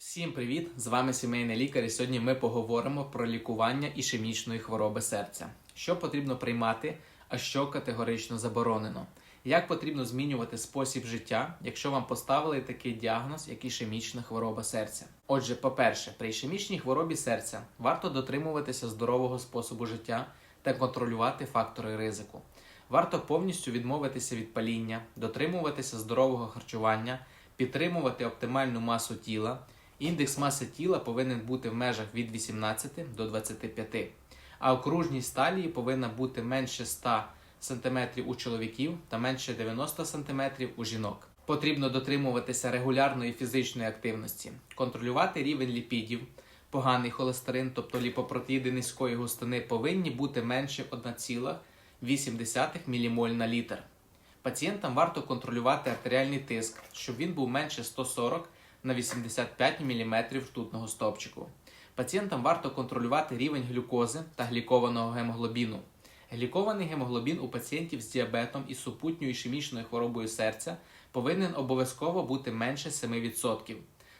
Всім привіт! З вами сімейний лікар. І сьогодні ми поговоримо про лікування ішемічної хвороби серця. Що потрібно приймати, а що категорично заборонено. Як потрібно змінювати спосіб життя, якщо вам поставили такий діагноз, як ішемічна хвороба серця? Отже, по-перше, при ішемічній хворобі серця варто дотримуватися здорового способу життя та контролювати фактори ризику. Варто повністю відмовитися від паління, дотримуватися здорового харчування, підтримувати оптимальну масу тіла. Індекс маси тіла повинен бути в межах від 18 до 25, а окружність талії повинна бути менше 100 см у чоловіків та менше 90 см у жінок. Потрібно дотримуватися регулярної фізичної активності, контролювати рівень ліпідів, поганий холестерин, тобто ліпопротеїди низької густини, повинні бути менше 1,8 ммоль на літр. Пацієнтам варто контролювати артеріальний тиск, щоб він був менше 140 на 85 мм ртутного стовпчику. Пацієнтам варто контролювати рівень глюкози та глікованого гемоглобіну. Глікований гемоглобін у пацієнтів з діабетом і супутньою ішемічною хворобою серця повинен обов'язково бути менше 7%.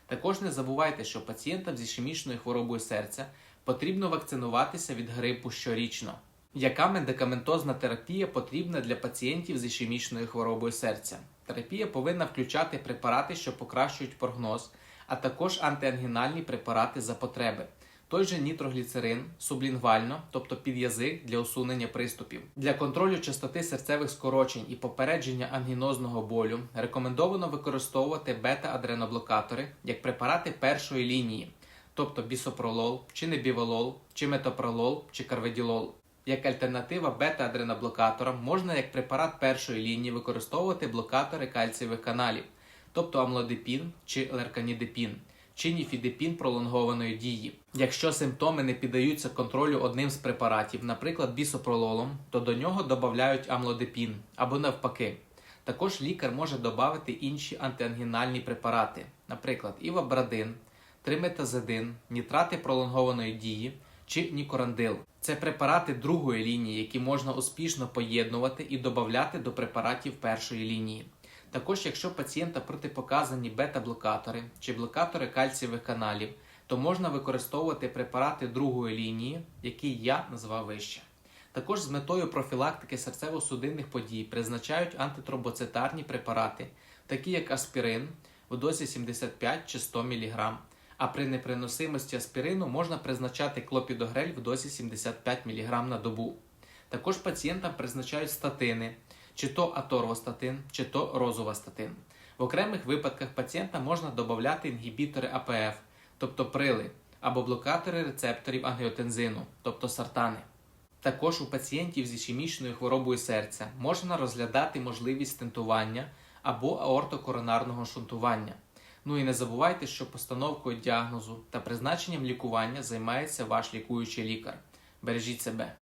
Також не забувайте, що пацієнтам з ішемічною хворобою серця потрібно вакцинуватися від грипу щорічно. Яка медикаментозна терапія потрібна для пацієнтів з ішемічною хворобою серця? Терапія повинна включати препарати, що покращують прогноз, а також антиангінальні препарати за потреби. Той же нітрогліцерин, сублінгвально, тобто під язик для усунення приступів. Для контролю частоти серцевих скорочень і попередження ангінозного болю рекомендовано використовувати бета-адреноблокатори як препарати першої лінії, тобто бісопролол, чи небіволол, чи метопролол, чи карведілол. Як альтернатива бета-адреноблокаторам можна як препарат першої лінії використовувати блокатори кальцієвих каналів, тобто амлодипін чи лерканідипін, чи ніфідипін пролонгованої дії. Якщо симптоми не піддаються контролю одним з препаратів, наприклад, бісопрололом, то до нього додають амлодипін або навпаки. Також лікар може додати інші антиангінальні препарати, наприклад, івабрадин, триметазидин, нітрати пролонгованої дії чи нікорандил. Це препарати другої лінії, які можна успішно поєднувати і додати до препаратів першої лінії. Також, якщо пацієнта протипоказані бета-блокатори чи блокатори кальцієвих каналів, то можна використовувати препарати другої лінії, які я назвав вище. Також з метою профілактики серцево-судинних подій призначають антитромбоцитарні препарати, такі як аспірин в дозі 75 чи 100 мг, а при неприносимості аспірину можна призначати клопідогрель в дозі 75 мг на добу. Також пацієнтам призначають статини, чи то аторвостатин, чи то розувастатин. В окремих випадках пацієнта можна додати інгібітори АПФ, тобто прили, або блокатори рецепторів ангіотензину, тобто сартани. Також у пацієнтів з ішемічною хворобою серця можна розглядати можливість стентування або аортокоронарного шунтування. Ну і не забувайте, що постановкою діагнозу та призначенням лікування займається ваш лікуючий лікар. Бережіть себе.